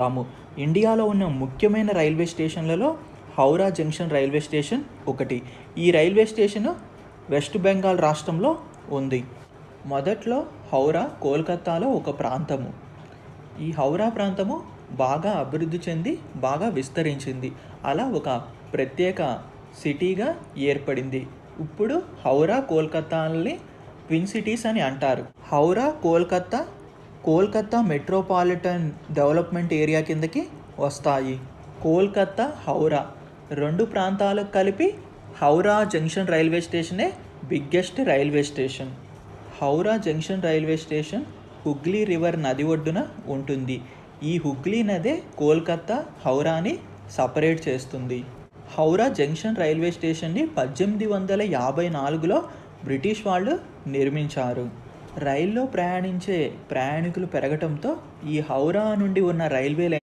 తాము ఇండియాలో ఉన్న ముఖ్యమైన రైల్వే స్టేషన్లలో హౌరా జంక్షన్ రైల్వే స్టేషన్ ఒకటి. ఈ రైల్వే స్టేషన్ వెస్ట్ బెంగాల్ రాష్ట్రంలో ఉంది. మొదట్లో హౌరా కోల్కతాలో ఒక ప్రాంతము. ఈ హౌరా ప్రాంతము బాగా అభివృద్ధి చెంది బాగా విస్తరించింది. అలా ఒక ప్రత్యేక సిటీగా ఏర్పడింది. ఇప్పుడు హౌరా కోల్కతాల్ని ట్విన్ సిటీస్ అని అంటారు. Howrah Kolkata Kolkata metropolitan development area కిందకి వస్తాయి. కోల్కతా హౌరా రెండు ప్రాంతాలకు కలిపి Howrah junction railway స్టేషనే biggest railway station. Howrah junction railway station Hooghly river నది ఒడ్డున ఉంటుంది. ఈ హుగ్లీ నదే కోల్కత్తా హౌరాని సపరేట్ చేస్తుంది. హౌరా జంక్షన్ రైల్వే స్టేషన్ని పద్దెనిమిది వందల యాభై నాలుగులో బ్రిటిష్ వాళ్ళు నిర్మించారు. రైల్లో ప్రయాణించే ప్రయాణికులు పెరగటంతో ఈ హౌరా నుండి ఉన్న రైల్వే లైన్